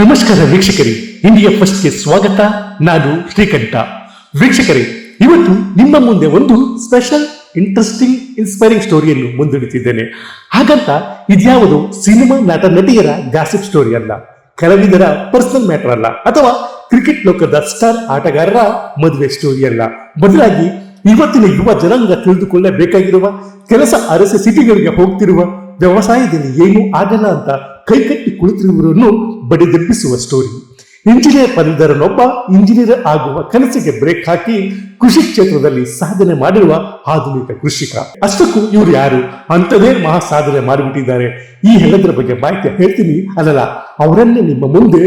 ನಮಸ್ಕಾರ ವೀಕ್ಷಕರೇ ಇಂಡಿಯಾ ಫಸ್ಟ್ಗೆ ಸ್ವಾಗತ. ನಾನು ಶ್ರೀಕಂಠ. ವೀಕ್ಷಕರೇ, ಇವತ್ತು ನಿಮ್ಮ ಮುಂದೆ ಒಂದು ಸ್ಪೆಷಲ್ ಇಂಟ್ರೆಸ್ಟಿಂಗ್ ಇನ್ಸ್ಪೈರಿಂಗ್ ಸ್ಟೋರಿಯನ್ನು ಮುಂದಿಡುತ್ತಿದ್ದೇನೆ ಹಾಗಂತ ಇದ್ಯಾವುದು ಸಿನಿಮಾ ನಟ ನಟಿಯರ ಗಾಸಿಪ್ ಸ್ಟೋರಿ ಅಲ್ಲ, ಕಲಾವಿದರ ಪರ್ಸನಲ್ ಮ್ಯಾಟರ್ ಅಲ್ಲ, ಅಥವಾ ಕ್ರಿಕೆಟ್ ಲೋಕದ ಸ್ಟಾರ್ ಆಟಗಾರರ ಮದುವೆ ಸ್ಟೋರಿ ಅಲ್ಲ. ಬದಲಾಗಿ ಇವತ್ತಿನ ಯುವ ಜನಾಂಗ ತಿಳಿದುಕೊಳ್ಳಬೇಕಾಗಿರುವ, ಕೆಲಸ ಅರಸೆ ಸಿಟಿಗಳಿಗೆ ಹೋಗ್ತಿರುವ ವ್ಯವಸಾಯದಲ್ಲಿ ಏನೂ ಆಗಲ್ಲ ಅಂತ ಕೈಕಟ್ಟಿ ಕುಳಿತಿರುವವರನ್ನು ಬಡಿದೆಬ್ಬಿಸುವ ಸ್ಟೋರಿ ಇಂಜಿನಿಯರ್ ಪದವೀಧರನೊಬ್ಬ ಇಂಜಿನಿಯರ್ ಆಗುವ ಕನಸಿಗೆ ಬ್ರೇಕ್ ಹಾಕಿ ಕೃಷಿ ಕ್ಷೇತ್ರದಲ್ಲಿ ಸಾಧನೆ ಮಾಡಿರುವ ಆಧುನಿಕ ಕೃಷಿಕ. ಅಷ್ಟಕ್ಕೂ ಇವರು ಯಾರು? ಅಂಥದೇ ಮಹಾ ಸಾಧನೆ ಮಾಡಿಬಿಟ್ಟಿದ್ದಾರೆ. ಈ ಎಲ್ಲದರ ಬಗ್ಗೆ ಮಾಹಿತಿ ಹೇಳ್ತೀನಿ ಅಲ್ಲಲ್ಲ, ಅವರನ್ನೇ ನಿಮ್ಮ ಮುಂದೆ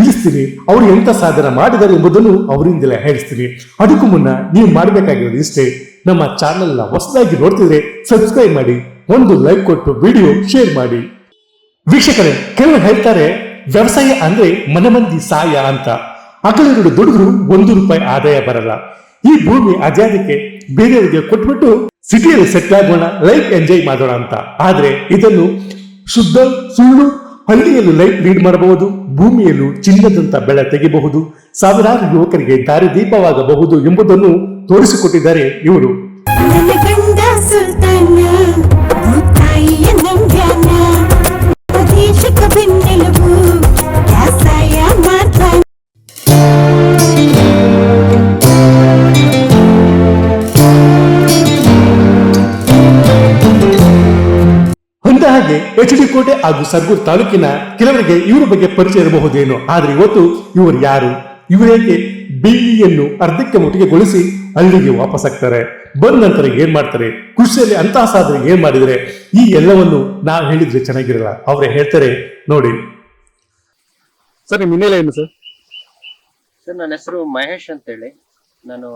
ನಿಲ್ಲಿಸ್ತೀನಿ ಅವರು ಎಂತ ಸಾಧನೆ ಮಾಡಿದ್ದಾರೆ ಎಂಬುದನ್ನು ಅವರಿಂದಲೇ ಹೇಳಿಸ್ತೀನಿ. ಅದಕ್ಕೂ ಮುನ್ನ ನೀವು ಮಾಡಬೇಕಾಗಿರೋದು ಇಷ್ಟೇ. ನಮ್ಮ ಚಾನೆಲ್ನ ಹೊಸದಾಗಿ ನೋಡ್ತಿದ್ರೆ ಸಬ್ಸ್ಕ್ರೈಬ್ ಮಾಡಿ, ಒಂದು ಲೈಕ್ ಕೊಟ್ಟು ವಿಡಿಯೋ ಶೇರ್ ಮಾಡಿ. ವೀಕ್ಷಕರೇ ಕೆಲವರು ಹೇಳ್ತಾರೆ, ವ್ಯವಸಾಯ ಅಂದ್ರೆ ಮನೆ ಮಂದಿ ಸಾಯ ಅಂತ. ಹಗಲಿರುಳು ದುಡಿದ್ರು ಒಂದು ರೂಪಾಯಿ ಆದಾಯ ಬರಲ್ಲ. ಈ ಭೂಮಿ ಅಜಾದಕ್ಕೆ ಬೇರೆಯವರಿಗೆ ಕೊಟ್ಬಿಟ್ಟು ಸಿಟಿಯಲ್ಲಿ ಸೆಟ್ಲ್ ಆಗೋಣ ಲೈಫ್ ಎಂಜಾಯ್ ಮಾಡೋಣ ಅಂತ. ಆದ್ರೆ ಇದನ್ನು ಶುದ್ಧ, ಸುಳ್ಳು, ಹಳ್ಳಿಯಲ್ಲೂ ಲೈಫ್ ಲೀಡ್ ಮಾಡಬಹುದು, ಭೂಮಿಯಲ್ಲೂ ಚಿನ್ನದಂತ ಬೆಳೆ ತೆಗೆಯಬಹುದು ಸಾವಿರಾರು ಯುವಕರಿಗೆ ದಾರಿದೀಪವಾಗಬಹುದು ಎಂಬುದನ್ನು ತೋರಿಸಿಕೊಟ್ಟಿದ್ದಾರೆ ಇವರು. ಎಚ್ ಡಿ ಕೋಟೆ ಹಾಗೂ ಸರ್ಗೂರ್ ತಾಲೂಕಿನ ಕೆಲವರಿಗೆ ಇವರ ಬಗ್ಗೆ ಪರಿಚಯ ಇರಬಹುದೇನೋ ಆದರೆ ಇವತ್ತು ಇವರು ಯಾರು? ಇವರೇಕೆ ಬಿಇಯನ್ನು ಅರ್ಧಕ್ಕೆ ಮುಟ್ಟಿಗೆಗೊಳಿಸಿ ಅಲ್ಲಿಗೆ ವಾಪಸ್ ಆಗ್ತಾರೆ? ಬಂದ ನಂತರ ಏನ್ ಮಾಡ್ತಾರೆ? ಕೃಷಿಯಲ್ಲಿ ಅಂತಹ ಸಾಧನೆ ಏನ್ ಮಾಡಿದ್ರೆ? ಈ ಎಲ್ಲವನ್ನು ನಾವು ಹೇಳಿದ್ರೆ ಚೆನ್ನಾಗಿರಲ್ಲ. ಅವರೇ ಹೇಳ್ತಾರೆ ನೋಡಿ. ಸರ್ ನಿಮ್ಮ ಹಿನ್ನೆಲೆ ಏನು ಸರ್? ಸರ್ ನನ್ನ ಹೆಸರು ಮಹೇಶ್ ಅಂತ ಹೇಳಿ ನಾನು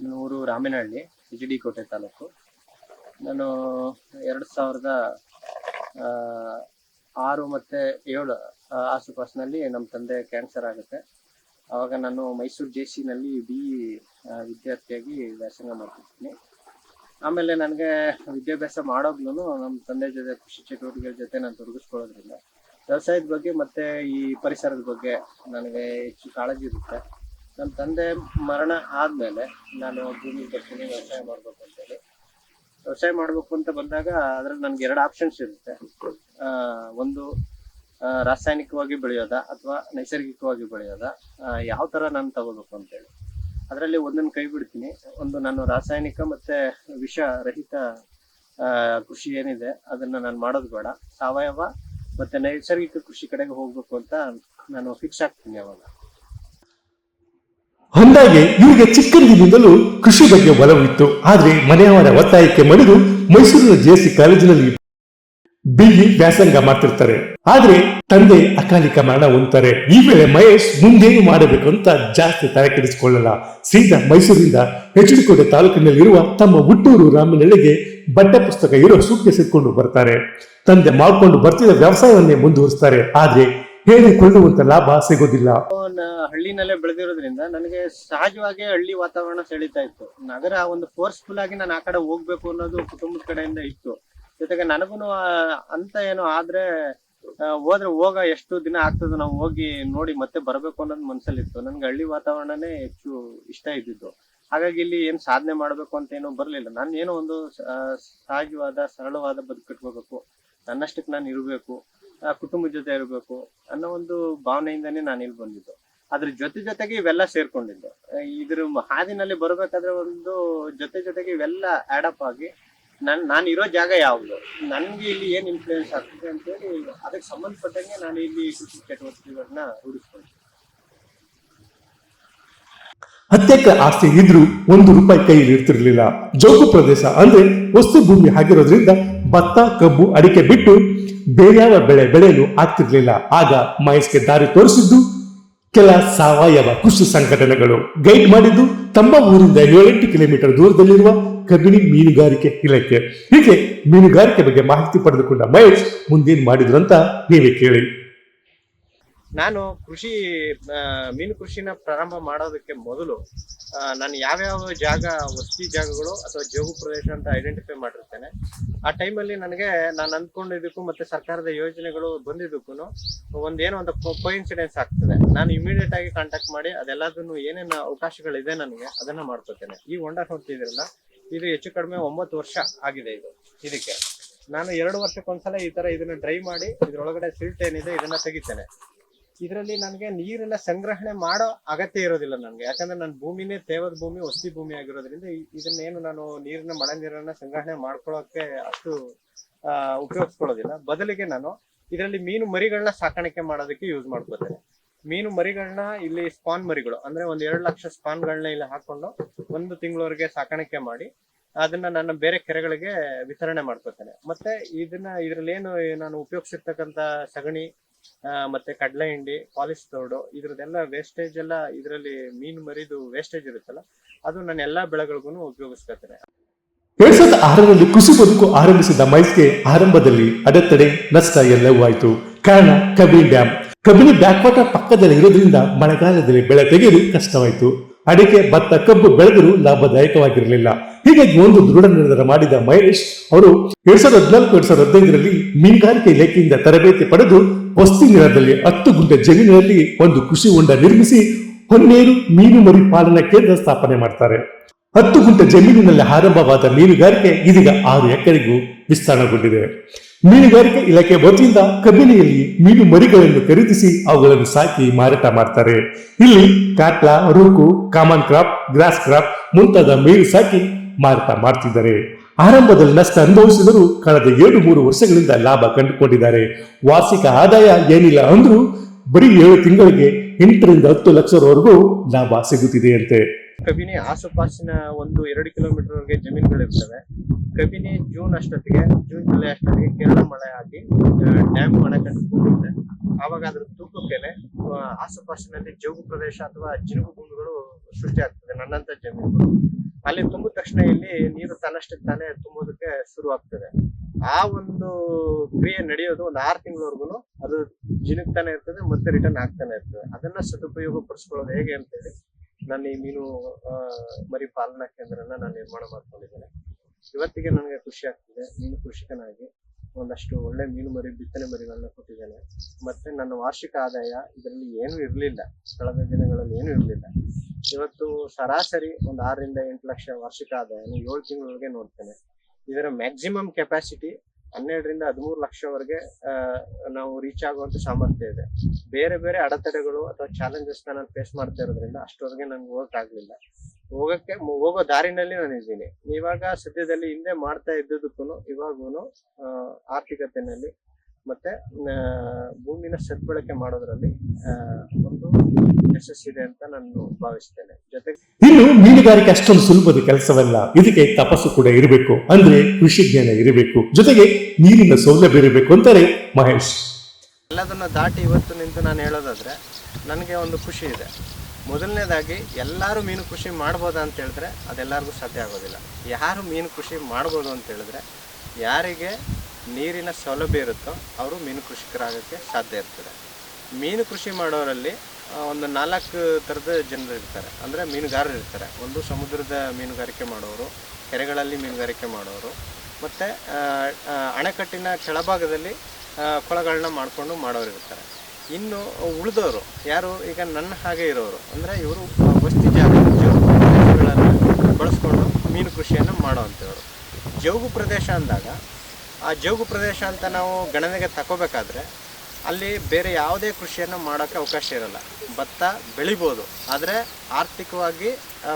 ನನ್ನ ಊರು ರಾಮನಹಳ್ಳಿ ಎಚ್ ಡಿ ಕೋಟೆ ತಾಲೂಕು. ನಾನು ಎರಡು ಸಾವಿರದ ಆರು ಮತ್ತು ಏಳು ಆಸುಪಾಸಿನಲ್ಲಿ ನಮ್ಮ ತಂದೆ ಕ್ಯಾನ್ಸರ್ ಆಗುತ್ತೆ. ಆವಾಗ ನಾನು ಮೈಸೂರು ಜೆ ಸಿನಲ್ಲಿ ಬಿ ವಿದ್ಯಾರ್ಥಿಯಾಗಿ ವ್ಯಾಸಂಗ ಮಾಡ್ತಿರ್ತೀನಿ ಆಮೇಲೆ ನನಗೆ ವಿದ್ಯಾಭ್ಯಾಸ ಮಾಡೋಗ್ಲೂ ನಮ್ಮ ತಂದೆ ಜೊತೆ ಕೃಷಿ ಚಟುವಟಿಕೆಗಳ ಜೊತೆ ನಾನು ತೊಡಗಿಸ್ಕೊಳ್ಳೋದ್ರಿಂದ. ವ್ಯವಸಾಯದ ಬಗ್ಗೆ ಮತ್ತೆ ಈ ಪರಿಸರದ ಬಗ್ಗೆ ನನಗೆ ಹೆಚ್ಚು ಕಾಳಜಿ ಇರುತ್ತೆ. ನಮ್ಮ ತಂದೆ ಮರಣ ಆದಮೇಲೆ ನಾನು ಭೂಮಿ ಬರ್ತೀನಿ, ವ್ಯವಸಾಯ ಮಾಡ್ಬೇಕು ಅಂತೇಳಿ ವ್ಯವಸಾಯ ಮಾಡಬೇಕು ಅಂತ ಬಂದಾಗ ಅದ್ರಲ್ಲಿ ನನ್ಗೆ ಎರಡು ಆಪ್ಷನ್ಸ್ ಇರುತ್ತೆ. ಒಂದು ರಾಸಾಯನಿಕವಾಗಿ ಬೆಳೆಯೋದ ಅಥವಾ ನೈಸರ್ಗಿಕವಾಗಿ ಬೆಳೆಯೋದ. ಯಾವ ತರ ನಾನು ತಗೋಬೇಕು ಅಂತೇಳಿ. ಅದರಲ್ಲಿ ಒಂದನ್ನು ಕೈ ಬಿಡ್ತೀನಿ. ಒಂದು ನಾನು ರಾಸಾಯನಿಕ ಮತ್ತೆ ವಿಷ ರಹಿತ ಕೃಷಿ ಏನಿದೆ ಅದನ್ನ ನಾನು ಮಾಡೋದು ಬೇಡ. ಸಾವಯವ ಮತ್ತೆ ನೈಸರ್ಗಿಕ ಕೃಷಿ ಕಡೆಗೆ ಹೋಗ್ಬೇಕು ಅಂತ ನಾನು ಫಿಕ್ಸ್ ಆಗ್ತೀನಿ ಅವಾಗ. ಅಂದಾಗೆ ಇವರಿಗೆ ಚಿಕ್ಕಂದಿನಿಂದಲೂ ಕೃಷಿ ಬಗ್ಗೆ ಒಲವಿತ್ತು. ಆದರೆ ಮನೆಯವರ ಒತ್ತಾಯಕ್ಕೆ ಮಣಿದು ಮೈಸೂರಿನ ಜೆಎಸ್ಸಿ ಕಾಲೇಜಿನಲ್ಲಿ ಬಿಇ ವ್ಯಾಸಂಗ ಮಾಡ್ತಿರ್ತಾರೆ. ಆದ್ರೆ ತಂದೆ ಅಕಾಲಿಕ ಮರಣ ಹೊಂದ್ತಾರೆ. ಈ ವೇಳೆ ಮಹೇಶ್ ಮುಂದೇನು ಮಾಡಬೇಕು ಅಂತ ಜಾಸ್ತಿ ತಲೆ ಕೆಡಿಸಿಕೊಳ್ಳಲ್ಲ. ಸೀದಾ ಮೈಸೂರಿಂದ ಹೆಚ್ಚಿನಕೋಟೆ ತಾಲೂಕಿನಲ್ಲಿರುವ ತಮ್ಮ ಹುಟ್ಟೂರು ರಾಮನಳ್ಳಿಗೆ ಬಟ್ಟೆ ಪುಸ್ತಕ ಇರೋ ಸೂಕ್ತ ಸಿಕ್ಕೊಂಡು ಬರ್ತಾರೆ. ತಂದೆ ಮಾಡ್ಕೊಂಡು ಬರ್ತಿದ್ದ ವ್ಯವಸಾಯವನ್ನೇ ಮುಂದುವರಿಸ್ತಾರೆ. ಆದ್ರೆ ಹೇಳಿಕೊಳ್ಳುವಂತ ಲಾಭ ಸಿಗೋದಿಲ್ಲ. ನ- ಹಳ್ಳಿನಲ್ಲೇ ಬೆಳೆದಿರೋದ್ರಿಂದ ನನಗೆ ಸಹಜವಾಗಿ ಹಳ್ಳಿ ವಾತಾವರಣ ಸೆಳೀತಾ ಇತ್ತು. ನಗರ ಒಂದು ಫೋರ್ಸ್ಫುಲ್ ಆಗಿ ನಾನು ಆ ಕಡೆ ಹೋಗ್ಬೇಕು ಅನ್ನೋದು ಕುಟುಂಬದ ಕಡೆಯಿಂದ ಇತ್ತು. ಜೊತೆಗೆ ನನಗೂ ಅಂತ ಏನೋ ಆದ್ರೆ ಹೋದ್ರೆ ಹೋಗ, ಎಷ್ಟು ದಿನ ಆಗ್ತದೆ ನಾವು ಹೋಗಿ ನೋಡಿ ಮತ್ತೆ ಬರಬೇಕು ಅನ್ನೋದು ಮನ್ಸಲ್ಲಿ ಇತ್ತು ನನ್ಗೆ ಹಳ್ಳಿ ವಾತಾವರಣನೇ ಹೆಚ್ಚು ಇಷ್ಟ ಇದ್ದಿದ್ದು. ಹಾಗಾಗಿ ಇಲ್ಲಿ ಏನ್ ಸಾಧನೆ ಮಾಡ್ಬೇಕು ಅಂತ ಏನೋ ಬರ್ಲಿಲ್ಲ. ನಾನು ಏನೋ ಒಂದು ಸಹಜವಾದ, ಸರಳವಾದ ಬದುಕು ಕಟ್ಕೋಬೇಕು. ನನ್ನಷ್ಟಕ್ಕೆ ನಾನು ಇರಬೇಕು. ಕುಟುಂಬದ ಜೊತೆ ಇರಬೇಕು ಅನ್ನೋ ಒಂದು ಭಾವನೆಯಿಂದನೇ ನಾನು ಇಲ್ಲಿ ಬಂದಿದ್ದು. ಅದ್ರ ಜೊತೆ ಜೊತೆಗೆ ಇವೆಲ್ಲ ಸೇರ್ಕೊಂಡಿದ್ದು. ಇದ್ರ ಹಾದಿನಲ್ಲಿ ಬರ್ಬೇಕಾದ್ರೆ ಒಂದು ಜೊತೆ ಜೊತೆಗೆ ಇವೆಲ್ಲ ಆಡಪ್ ಆಗಿ ನನ್ ನಾನು ಇರೋ ಜಾಗ ಯಾವುದು? ನನ್ಗೆ ಇಲ್ಲಿ ಏನ್ ಇನ್ಫ್ಲೂಯೆನ್ಸ್ ಆಗ್ತದೆ ಅಂತೇಳಿ ಅದಕ್ಕೆ ಸಂಬಂಧಪಟ್ಟಂಗೆ ನಾನು ಇಲ್ಲಿ ಕೃಷಿ ಚಟುವಟಿಕೆಗಳನ್ನ ರೂಢಿಸ್ಕೊಂಡೆ ಹತ್ತೆಕ ಆಸ್ತಿ ಇದ್ರೂ ಒಂದು ರೂಪಾಯಿ ಕೈಯಲ್ಲಿ ಇರ್ತಿರ್ಲಿಲ್ಲ. ಜೋಗು ಪ್ರದೇಶ ಅಂದ್ರೆ ವಸ್ತು ಭೂಮಿ ಆಗಿರೋದ್ರಿಂದ ಭತ್ತ, ಕಬ್ಬು, ಅಡಿಕೆ ಬಿಟ್ಟು ಬೇರ್ಯಾವ ಬೆಳೆ ಬೆಳೆಯಲು ಆಗ್ತಿರ್ಲಿಲ್ಲ. ಆಗ ಮಹೇಶ್ಗೆ ದಾರಿ ತೋರಿಸಿದ್ದು ಕೆಲ ಸಾವಯವ ಕೃಷಿ ಸಂಘಟನೆಗಳು ಗೈಡ್ ಮಾಡಿದ್ದು ತಮ್ಮ ಊರಿಂದ ಏಳೆಂಟು ಕಿಲೋಮೀಟರ್ ದೂರದಲ್ಲಿರುವ ಕಬಿನಿ ಮೀನುಗಾರಿಕೆ ಇಲಾಖೆ. ಹೀಗೆ ಮೀನುಗಾರಿಕೆ ಬಗ್ಗೆ ಮಾಹಿತಿ ಪಡೆದುಕೊಂಡ ಮಹೇಶ್ ಮುಂದೇನು ಮಾಡಿದ್ರು ಅಂತ ನೀವೇ ಕೇಳಿ. ನಾನು ಕೃಷಿ ಮೀನು ಕೃಷಿನ ಪ್ರಾರಂಭ ಮಾಡೋದಕ್ಕೆ ಮೊದಲು ನಾನು ಯಾವ್ಯಾವ ಜಾಗ, ವಸತಿ ಜಾಗಗಳು ಅಥವಾ ಜೋಗು ಪ್ರದೇಶ ಅಂತ ಐಡೆಂಟಿಫೈ ಮಾಡಿರ್ತೇನೆ. ಆ ಟೈಮಲ್ಲಿ ನನಗೆ ನಾನು ಅಂದ್ಕೊಂಡಿದ್ದಕ್ಕೂ ಮತ್ತೆ ಸರ್ಕಾರದ ಯೋಜನೆಗಳು ಬಂದಿದ್ದಕ್ಕೂ ಒಂದೇನೋ ಒಂದು ಕೋಇನ್ಸಿಡೆನ್ಸ್ ಆಗ್ತದೆ. ನಾನು ಇಮಿಡಿಯೇಟ್ ಆಗಿ ಕಾಂಟ್ಯಾಕ್ಟ್ ಮಾಡಿ ಅದೆಲ್ಲದನ್ನು ಏನೇನು ಅವಕಾಶಗಳಿದೆ ನನಗೆ ಅದನ್ನ ಮಾಡ್ಕೋತೇನೆ. ಈ ಹೊಂಡ ನೋಡ್ತಿದ್ರಲ್ಲ ಇದು ಹೆಚ್ಚು ಕಡಿಮೆ ಒಂಬತ್ತು ವರ್ಷ ಆಗಿದೆ ಇದು, ಇದಕ್ಕೆ. ನಾನು ಎರಡು ವರ್ಷಕ್ಕೊಂದ್ಸಲ ಈ ತರ ಇದನ್ನ ಡ್ರೈ ಮಾಡಿ, ಇದ್ರೊಳಗಡೆ ಸಿಲ್ಟ್ ಏನಿದೆ ಇದನ್ನ ತೆಗಿತೇನೆ. ಇದರಲ್ಲಿ ನನಗೆ ನೀರೆಲ್ಲ ಸಂಗ್ರಹಣೆ ಮಾಡೋ ಅಗತ್ಯ ಇರೋದಿಲ್ಲ ನನಗೆ. ಯಾಕಂದ್ರೆ ನನ್ನ ಭೂಮಿನೇ ತೇವದ ಭೂಮಿ ವಸ್ತಿ ಭೂಮಿ ಆಗಿರೋದ್ರಿಂದ ಇದನ್ನೇನು ನಾನು ನೀರನ್ನ ಮಳೆ ನೀರನ್ನ ಸಂಗ್ರಹಣೆ ಮಾಡ್ಕೊಳ್ಳೋಕೆ ಅಷ್ಟು ಆ, ಉಪಯೋಗಿಸ್ಕೊಳ್ಳೋದಿಲ್ಲ. ಬದಲಿಗೆ ನಾನು ಇದರಲ್ಲಿ ಮೀನು ಮರಿಗಳನ್ನ ಸಾಕಾಣಿಕೆ ಮಾಡೋದಕ್ಕೆ ಯೂಸ್ ಮಾಡ್ಕೋತೇನೆ. ಮೀನು ಮರಿಗಳನ್ನ ಇಲ್ಲಿ ಸ್ಪಾನ್ ಮರಿಗಳು ಅಂದ್ರೆ ಒಂದ್ ಎರಡು ಲಕ್ಷ ಸ್ಪಾನ್ಗಳನ್ನ ಇಲ್ಲಿ ಹಾಕೊಂಡು ಒಂದು ತಿಂಗಳವರೆಗೆ ಸಾಕಾಣಿಕೆ ಮಾಡಿ ಅದನ್ನ ನನ್ನ ಬೇರೆ ಕೆರೆಗಳಿಗೆ ವಿತರಣೆ ಮಾಡ್ಕೋತೇನೆ. ಮತ್ತೆ ಇದನ್ನ ಇದ್ರಲ್ಲಿ ಏನು ನಾನು ಉಪಯೋಗಿಸಿರ್ತಕ್ಕಂತ ಸಗಣಿ ಮತ್ತೆ ಕಡಲೆ ಹಿಂಡಿ, ಪಾಲಿಶ್ ತೌಡು, ಇದ್ರದ್ದೆಲ್ಲ ವೇಸ್ಟೇಜ್ ಎಲ್ಲ ಇದರಲ್ಲಿ ಮೀನು ಮರಿದು ವೇಸ್ಟೇಜ್ ಇರುತ್ತಲ್ಲ, ಅದು ನಾನು ಎಲ್ಲಾ ಬೆಳೆಗಳಿಗೂ ಉಪಯೋಗಿಸ್ಕೊತೇನೆ ಎರಡ್ ಸಾವಿರದ ಆರರಲ್ಲಿ ಕೃಷಿ ಬದುಕು ಆರಂಭಿಸಿದ ಮೈಸ್ಗೆ ಆರಂಭದಲ್ಲಿ ಅಡೆತಡೆ, ನಷ್ಟ ಎಲ್ಲವೂ ಆಯಿತು. ಕಾರಣ Kabini dam Kabini back water ಪಕ್ಕದಲ್ಲಿ ಇರೋದ್ರಿಂದ ಮಳೆಗಾಲದಲ್ಲಿ ಬೆಳೆ ತೆಗೆಯಲು ಕಷ್ಟವಾಯಿತು. ಅಡಿಕೆ, ಭತ್ತ, ಕಬ್ಬು ಬೆಳೆದರೂ ಲಾಭದಾಯಕವಾಗಿರಲಿಲ್ಲ. ಹೀಗಾಗಿ ಒಂದು ದೃಢ ನಿರ್ಧಾರ ಮಾಡಿದ ಮಹೇಶ್ ಅವರು ಎರಡ್ ಸಾವಿರದ ಹದಿನಾಲ್ಕು ಎರಡ್ ಸಾವಿರದ ಹದಿನೈದರಲ್ಲಿ ಮೀನುಗಾರಿಕೆ ಇಲಾಖೆಯಿಂದ ತರಬೇತಿ ಪಡೆದು ವಸ್ತಿ ನೀರದಲ್ಲಿ ಹತ್ತು ಗುಂಟೆ ಜಮೀನಿನಲ್ಲಿ ಒಂದು ಕೃಷಿ ಹೊಂಡ ನಿರ್ಮಿಸಿ ಹೊನ್ನೇರು ಮೀನು ಮರಿ ಪಾಲನಾ ಕೇಂದ್ರ ಸ್ಥಾಪನೆ ಮಾಡ್ತಾರೆ. ಹತ್ತು ಗುಂಟೆ ಜಮೀನಿನಲ್ಲಿ ಆರಂಭವಾದ ಮೀನುಗಾರಿಕೆ ಇದೀಗ ಆರು ಎಕರೆಗೂ ವಿಸ್ತರಣೆಗೊಂಡಿದೆ ಮೀನುಗಾರಿಕೆ ಇಲಾಖೆ ವತಿಯಿಂದ ಕಬಿನಿಯಲ್ಲಿ ಮೀನು ಮರಿಗಳನ್ನು ಖರೀದಿಸಿ ಅವುಗಳನ್ನು ಸಾಕಿ ಮಾರಾಟ ಮಾಡ್ತಾರೆ. ಇಲ್ಲಿ catla, rohu, common carp, grass carp ಮುಂತಾದ ಮೀನು ಸಾಕಿ ಮಾರಾಟ ಮಾಡ್ತಿದ್ದಾರೆ. ಆರಂಭದಲ್ಲಿ ನಷ್ಟ ಅನುಭವಿಸಿದರೂ ಕಳೆದ ಏಳು ಮೂರು ವರ್ಷಗಳಿಂದ ಲಾಭ ಕಂಡುಕೊಂಡಿದ್ದಾರೆ. ವಾರ್ಷಿಕ ಆದಾಯ ಏನಿಲ್ಲ ಅಂದ್ರೂ ಬರೀ ಏಳು ತಿಂಗಳಿಗೆ ಎಂಟರಿಂದ ಹತ್ತು ಲಕ್ಷದವರೆಗೂ ಲಾಭ ಸಿಗುತ್ತಿದೆ ಅಂತೆ. ಕಬಿನಿ ಆಸುಪಾಸಿನ ಒಂದು ಎರಡು ಕಿಲೋಮೀಟರ್ ವರೆಗೆ ಜಮೀನುಗಳಿರ್ತವೆ ಕಬಿನಿ ಜೂನ್ ಅಷ್ಟೊತ್ತಿಗೆ, ಜೂನ್ ಜುಲೈ ಅಷ್ಟೊತ್ತಿಗೆ ಕೇರಳ ಮಳೆ ಆಗಿ ಡ್ಯಾಮ್ ಮಳೆ ಕಂಡುಕೊಂಡಿರುತ್ತೆ ಆವಾಗ ಅದ್ರ ತೂಕಕ್ಕೆ ಆಸುಪಾಸಿನಲ್ಲಿ ಜೌಗು ಪ್ರದೇಶ ಅಥವಾ ಜಿನುಗು ಸೃಷ್ಟಿ ಆಗ್ತದೆ ನನ್ನಂತ ಜಮೀನುಗಳು. ಅಲ್ಲಿ ತುಂಬಿದ ತಕ್ಷಣ ಇಲ್ಲಿ ನೀರು ತನ್ನಷ್ಟಕ್ಕೆ ತಾನೇ ತುಂಬೋದಕ್ಕೆ ಶುರು ಆಗ್ತದೆ. ಆ ಒಂದು ಕ್ರಿಯೆ ನಡೆಯೋದು ಒಂದು ಆರು ತಿಂಗಳವರೆಗೂ ಅದು ಜಿನುಗ್ತಾನೆ ಇರ್ತದೆ ಮತ್ತೆ ರಿಟರ್ನ್ ಆಗ್ತಾನೆ ಇರ್ತದೆ. ಅದನ್ನ ಸದುಪಯೋಗ ಪಡಿಸ್ಕೊಳ್ಳೋದು ಹೇಗೆ ಅಂತೇಳಿ ನಾನು ಈ ಮೀನು ಮರಿ ಪಾಲನಾ ಕೇಂದ್ರನ ನಾನು ನಿರ್ಮಾಣ ಮಾಡ್ಕೊಂಡಿದ್ದೇನೆ. ಇವತ್ತಿಗೆ ನನಗೆ ಖುಷಿ ಆಗ್ತಿದೆ. ಮೀನು ಕೃಷಿಕನಾಗಿ ಒಂದಷ್ಟು ಒಳ್ಳೆ ಮೀನು ಮರಿ, ಬಿತ್ತನೆ ಮರಿಗಳನ್ನ ಕೊಟ್ಟಿದ್ದೇನೆ. ಮತ್ತೆ ನನ್ನ ವಾರ್ಷಿಕ ಆದಾಯ ಇದರಲ್ಲಿ ಏನೂ ಇರಲಿಲ್ಲ. ಕಳೆದ ದಿನಗಳಲ್ಲಿ ಏನೂ ಇರಲಿಲ್ಲ. ಇವತ್ತು ಸರಾಸರಿ ಒಂದು ಆರರಿಂದ ಎಂಟು ಲಕ್ಷ ವಾರ್ಷಿಕ ಆದಾಯ ಏಳು ತಿಂಗಳೊಳಗೆ ನೋಡ್ತೇನೆ. ಇದರ ಮ್ಯಾಕ್ಸಿಮಮ್ ಕೆಪಾಸಿಟಿ ಹನ್ನೆರಡರಿಂದ ಹದಿಮೂರು ಲಕ್ಷವರೆಗೆ ನಾವು ರೀಚ್ ಆಗುವಂತ ಸಾಮರ್ಥ್ಯ ಇದೆ. ಬೇರೆ ಬೇರೆ ಅಡೆತಡೆಗಳು ಅಥವಾ ಚಾಲೆಂಜಸ್ ನಾನು ಫೇಸ್ ಮಾಡ್ತಾ ಇರೋದ್ರಿಂದ ಅಷ್ಟವರೆಗೆ ನಂಗೆ ಹೋಗಕ್ಕಾಗ್ಲಿಲ್ಲ ಹೋಗಕ್ಕೆ ಹೋಗೋ ದಾರಿನಲ್ಲಿ ನಾನು ಇದ್ದೀನಿ. ಇವಾಗ ಸದ್ಯದಲ್ಲಿ ಹಿಂದೆ ಮಾಡ್ತಾ ಇದ್ದುದಕ್ಕೂ ಇವಾಗೂ ಆರ್ಥಿಕತೆಯಲ್ಲಿ ಮತ್ತೆ ಭೂಮಿನ ಸದ್ಬಳಕೆ ಮಾಡೋದ್ರಲ್ಲಿ ಆ, ಒಂದು ಯಶಸ್ಸಿದೆ ಅಂತ ನಾನು ಭಾವಿಸ್ತೇನೆ. ಜೊತೆಗೆ ಇನ್ನು ಮೀನುಗಾರಿಕೆ ಅಷ್ಟೊಂದು ಸುಲಭದ ಕೆಲಸವಲ್ಲ. ಇದಕ್ಕೆ ತಪಸ್ಸು ಕೂಡ ಇರಬೇಕು. ಅಂದ್ರೆ ಕೃಷಿ ಜ್ಞಾನ ಇರಬೇಕು. ಜೊತೆಗೆ ನೀರಿನ ಸೌಲಭ್ಯ ಇರಬೇಕು ಅಂತಾರೆ ಮಹೇಶ್. ಎಲ್ಲದನ್ನ ದಾಟಿ ಇವತ್ತು ನಿಂತು ನಾನು ಹೇಳೋದಾದ್ರೆ ನನಗೆ ಒಂದು ಖುಷಿ ಇದೆ. ಮೊದಲನೇದಾಗಿ ಎಲ್ಲರೂ ಮೀನು ಕೃಷಿ ಮಾಡ್ಬೋದಾ ಅಂತ ಹೇಳಿದ್ರೆ ಅದೆಲ್ಲರಿಗೂ ಸಾಧ್ಯ ಆಗೋದಿಲ್ಲ. ಯಾರು ಮೀನು ಕೃಷಿ ಮಾಡ್ಬೋದು ಅಂತ ಹೇಳಿದ್ರೆ ಯಾರಿಗೆ ನೀರಿನ ಸೌಲಭ್ಯ ಇರುತ್ತೋ ಅವರು ಮೀನು ಕೃಷಿಕರಾಗೋಕ್ಕೆ ಸಾಧ್ಯ ಇರ್ತದೆ. ಮೀನು ಕೃಷಿ ಮಾಡೋರಲ್ಲಿ ಒಂದು ನಾಲ್ಕು ಥರದ ಜನರು ಇರ್ತಾರೆ. ಅಂದರೆ ಮೀನುಗಾರರು ಇರ್ತಾರೆ. ಒಂದು ಸಮುದ್ರದ ಮೀನುಗಾರಿಕೆ ಮಾಡೋರು, ಕೆರೆಗಳಲ್ಲಿ ಮೀನುಗಾರಿಕೆ ಮಾಡೋರು, ಮತ್ತು ಅಣೆಕಟ್ಟಿನ ಕೆಳಭಾಗದಲ್ಲಿ ಕೊಳಗಳನ್ನ ಮಾಡಿಕೊಂಡು ಮಾಡೋರು ಇರ್ತಾರೆ. ಇನ್ನು ಉಳಿದವರು, ಯಾರು ಈಗ ನನ್ನ ಹಾಗೆ ಇರೋರು, ಅಂದರೆ ಇವರು ವಸ್ತಿ ಜಾಗ ಜೋಗಗಳನ್ನು ಬಳಸ್ಕೊಂಡು ಮೀನು ಕೃಷಿಯನ್ನು ಮಾಡೋವಂಥವ್ರು ಜೋಗು ಪ್ರದೇಶ ಅಂದಾಗ, ಆ ಜೋಗು ಪ್ರದೇಶ ಅಂತ ನಾವು ಗಣನೆಗೆ ತಗೋಬೇಕಾದ್ರೆ ಅಲ್ಲಿ ಬೇರೆ ಯಾವುದೇ ಕೃಷಿಯನ್ನು ಮಾಡೋಕ್ಕೆ ಅವಕಾಶ ಇರಲ್ಲ. ಭತ್ತ ಬೆಳಿಬೋದು. ಆದರೆ ಆರ್ಥಿಕವಾಗಿ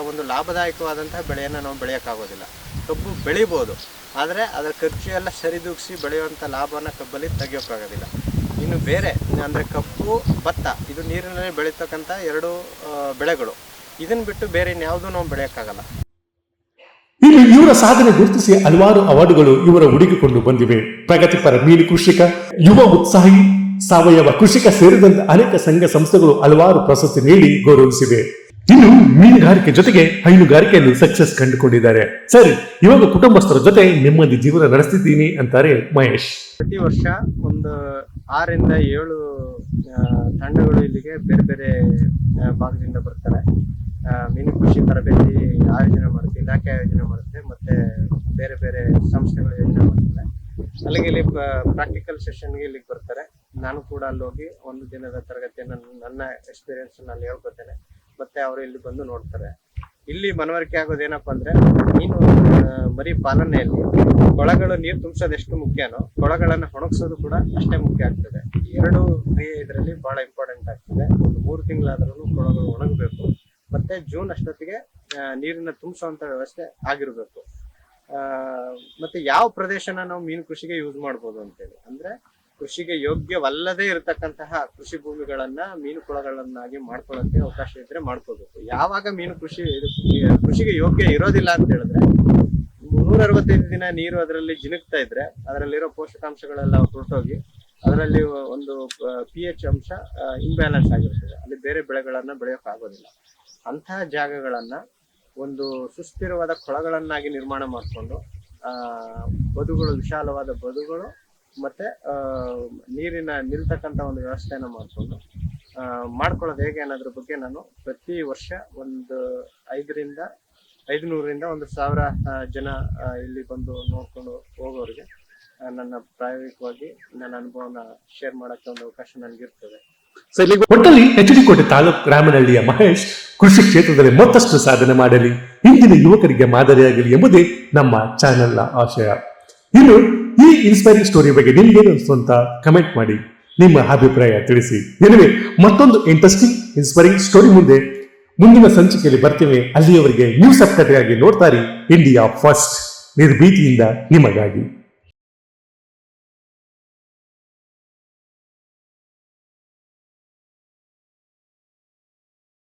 ಒಂದು ಲಾಭದಾಯಕವಾದಂತಹ ಬೆಳೆಯನ್ನು ನಾವು ಬೆಳೆಯೋಕ್ಕಾಗೋದಿಲ್ಲ. ಕಬ್ಬು ಬೆಳಿಬೋದು. ಆದರೆ ಅದರ ಖರ್ಚು ಎಲ್ಲ ಸರಿದೂಗಿಸಿ ಬೆಳೆಯುವಂಥ ಲಾಭವನ್ನು ಕಬ್ಬಲ್ಲಿ ತೆಗಿಯೋಕ್ಕಾಗೋದಿಲ್ಲ. ಇನ್ನು ಬೇರೆ, ಅಂದರೆ ಕಬ್ಬು, ಭತ್ತ, ಇದು ನೀರಿನಲ್ಲಿ ಬೆಳೀತಕ್ಕಂಥ ಎರಡು ಬೆಳೆಗಳು. ಇದನ್ನು ಬಿಟ್ಟು ಬೇರೆ ಇನ್ಯಾವುದೂ ನಾವು ಬೆಳೆಯೋಕ್ಕಾಗಲ್ಲ. ಇಲ್ಲಿ ಇವರ ಸಾಧನೆ ಗುರುತಿಸಿ ಹಲವಾರು ಅವಾರ್ಡ್ಗಳು ಇವರ ಹುಡುಕಿಕೊಂಡು ಬಂದಿವೆ. ಪ್ರಗತಿಪರ ಮೀನು ಕೃಷಿಕ, ಯುವ ಉತ್ಸಾಹಿ ಸಾವಯವ ಕೃಷಿಕ ಸೇರಿದಂತೆ ಅನೇಕ ಸಂಘ ಸಂಸ್ಥೆಗಳು ಹಲವಾರು ಪ್ರಶಸ್ತಿ ನೀಡಿ ಗೌರವಿಸಿವೆ. ಇನ್ನು ಮೀನುಗಾರಿಕೆ ಜೊತೆಗೆ ಹೈನುಗಾರಿಕೆಯನ್ನು ಸಕ್ಸಸ್ ಕಂಡುಕೊಂಡಿದ್ದಾರೆ. ಸರಿ, ಇವಾಗ ಕುಟುಂಬಸ್ಥರ ಜೊತೆ ನೆಮ್ಮದಿ ಜೀವನ ನಡೆಸ್ತಿದ್ದೀನಿ ಅಂತಾರೆ ಮಹೇಶ್. ಪ್ರತಿ ವರ್ಷ ಒಂದು ಆರಿಂದ ಏಳು ತಂಡಗಳು ಇಲ್ಲಿಗೆ ಬೇರೆ ಬೇರೆ ಭಾಗದಿಂದ ಬರ್ತಾರೆ. ಮೀನು ಕೃಷಿ ತರಬೇತಿ ಆಯೋಜನೆ ಮಾಡುತ್ತೆ, ಇಲಾಖೆ ಆಯೋಜನೆ ಮಾಡುತ್ತೆ, ಮತ್ತೆ ಬೇರೆ ಬೇರೆ ಸಂಸ್ಥೆಗಳು ಯೋಜನೆ ಮಾಡ್ತಾರೆ ಅಲ್ಲಿಗೆ ಇಲ್ಲಿ ಪ್ರಾಕ್ಟಿಕಲ್ ಸೆಷನ್ಗೆ ಇಲ್ಲಿಗೆ ಬರ್ತಾರೆ. ನಾನು ಕೂಡ ಅಲ್ಲಿ ಹೋಗಿ ಒಂದು ದಿನದ ತರಗತಿಯನ್ನು ನನ್ನ ಎಕ್ಸ್ಪೀರಿಯನ್ಸ್ ನಾನು ಹೇಳ್ಕೊತೇನೆ. ಮತ್ತೆ ಅವರು ಇಲ್ಲಿ ಬಂದು ನೋಡ್ತಾರೆ. ಇಲ್ಲಿ ಮನವರಿಕೆ ಆಗೋದೇನಪ್ಪ ಅಂದ್ರೆ, ನೀನು ಮರಿ ಪಾಲನೆಯಲ್ಲಿ ಕೊಳಗಳು ನೀರು ತುಂಬಿಸೋದು ಎಷ್ಟು ಮುಖ್ಯನೋ, ಕೊಳಗಳನ್ನು ಒಣಗಿಸೋದು ಕೂಡ ಅಷ್ಟೇ ಮುಖ್ಯ ಆಗ್ತದೆ. ಎರಡು ಕ್ರಿಯೆ ಇದರಲ್ಲಿ ಬಹಳ ಇಂಪಾರ್ಟೆಂಟ್ ಆಗ್ತದೆ. ಒಂದು ಮೂರು ತಿಂಗಳಾದ್ರೂ ಕೊಳಗಳು ಒಣಗಬೇಕು. ಮತ್ತೆ ಜೂನ್ ಅಷ್ಟೊತ್ತಿಗೆ ನೀರಿನ ನೀರನ್ನ ತುಂಬಿಸುವಂತ ವ್ಯವಸ್ಥೆ ಆಗಿರ್ಬೇಕು. ಮತ್ತೆ ಯಾವ ಪ್ರದೇಶನ ನಾವು ಮೀನು ಕೃಷಿಗೆ ಯೂಸ್ ಮಾಡ್ಬೋದು ಅಂತೇಳಿ. ಅಂದ್ರೆ ಕೃಷಿಗೆ ಯೋಗ್ಯವಲ್ಲದೆ ಇರತಕ್ಕಂತಹ ಕೃಷಿ ಭೂಮಿಗಳನ್ನ ಮೀನು ಕೊಳಗಳನ್ನಾಗಿ ಮಾಡ್ಕೊಳ್ಳೋಕೆ ಅವಕಾಶ ಇದ್ರೆ ಮಾಡ್ಕೋಬೇಕು ಯಾವಾಗ ಮೀನು ಕೃಷಿ ಕೃಷಿಗೆ ಯೋಗ್ಯ ಇರೋದಿಲ್ಲ ಅಂತ ಹೇಳಿದ್ರೆ ಮುನ್ನೂರ ಅರವತ್ತೈದು ದಿನ ನೀರು ಅದರಲ್ಲಿ ಜಿನುಗ್ತಾ ಇದ್ರೆ, ಅದರಲ್ಲಿರೋ ಪೋಷಕಾಂಶಗಳೆಲ್ಲ ಹೊರಟೋಗಿ ಅದರಲ್ಲಿ ಒಂದು ಪಿ ಎಚ್ ಅಂಶ ಇಂಬ್ಯಾಲೆನ್ಸ್ ಆಗಿರ್ತದೆ. ಅಲ್ಲಿ ಬೇರೆ ಬೆಳೆಗಳನ್ನ ಬೆಳೆಯೋಕೆ ಆಗೋದಿಲ್ಲ ಅಂತಹ ಜಾಗಗಳನ್ನ ಒಂದು ಸುಸ್ಥಿರವಾದ ಕೊಳಗಳನ್ನಾಗಿ ನಿರ್ಮಾಣ ಮಾಡಿಕೊಂಡು ಬದುಗಳು, ವಿಶಾಲವಾದ ಬದುಗಳು ಮತ್ತೆ ನೀರಿನ ನಿಲ್ತಕ್ಕಂತ ಒಂದು ವ್ಯವಸ್ಥೆಯನ್ನ ಮಾಡಿಕೊಂಡು ಮಾಡ್ಕೊಳ್ಳೋದು ಹೇಗೆ ಅನ್ನೋದ್ರ ಬಗ್ಗೆ ನಾನು ಪ್ರತಿ ವರ್ಷ ಒಂದು ಐದರಿಂದ, ಐದುನೂರರಿಂದ ಒಂದು ಸಾವಿರ ಜನ ಇಲ್ಲಿ ಬಂದು ನೋಡ್ಕೊಂಡು ಹೋಗೋರಿಗೆ ನನ್ನ ಪ್ರಾಯೋಗಿಕವಾಗಿ ನನ್ನ ಅನುಭವನ ಶೇರ್ ಮಾಡಕ್ಕೆ ಒಂದು ಅವಕಾಶ ನನಗಿರ್ತದೆ. ಸೊ ಇಲ್ಲಿಗೆ ಒಟ್ಟಲ್ಲಿ ಎಚ್ ತಾಲೂಕು ರಾಮನಹಳ್ಳಿಯ ಮಹೇಶ್ ಕೃಷಿ ಕ್ಷೇತ್ರದಲ್ಲಿ ಮತ್ತಷ್ಟು ಸಾಧನೆ ಮಾಡಲಿ, ಇಂದಿನ ಯುವಕರಿಗೆ ಮಾದರಿಯಾಗಲಿ ಎಂಬುದೇ ನಮ್ಮ ಚಾನೆಲ್ನ ಆಶಯ. ಇನ್ನು ಈ ಇನ್ಸ್ಪೈರಿಂಗ್ ಸ್ಟೋರಿ ಬಗ್ಗೆ ನಿಮ್ಗೇನು ಅನಿಸ್ತು ಅಂತ ಕಮೆಂಟ್ ಮಾಡಿ. ನಿಮ್ಮ ಅಭಿಪ್ರಾಯ ತಿಳಿಸಿ. ಎನಿವೆ ಮತ್ತೊಂದು ಇಂಟ್ರೆಸ್ಟಿಂಗ್ ಇನ್ಸ್ಪೈರಿಂಗ್ ಸ್ಟೋರಿ ಮುಂದೆ, ಮುಂದಿನ ಸಂಚಿಕೆಯಲ್ಲಿ ಬರ್ತೇವೆ. ಅಲ್ಲಿಯವರೆಗೆ ನ್ಯೂಸ್ ಅಪ್ಡೇಟ್ ಆಗಿ ನೋಡ್ತಾರೆ ಇಂಡಿಯಾ ಫಸ್ಟ್ ನಿರ್ಭೀತಿಯಿಂದ ನಿಮಗಾಗಿ.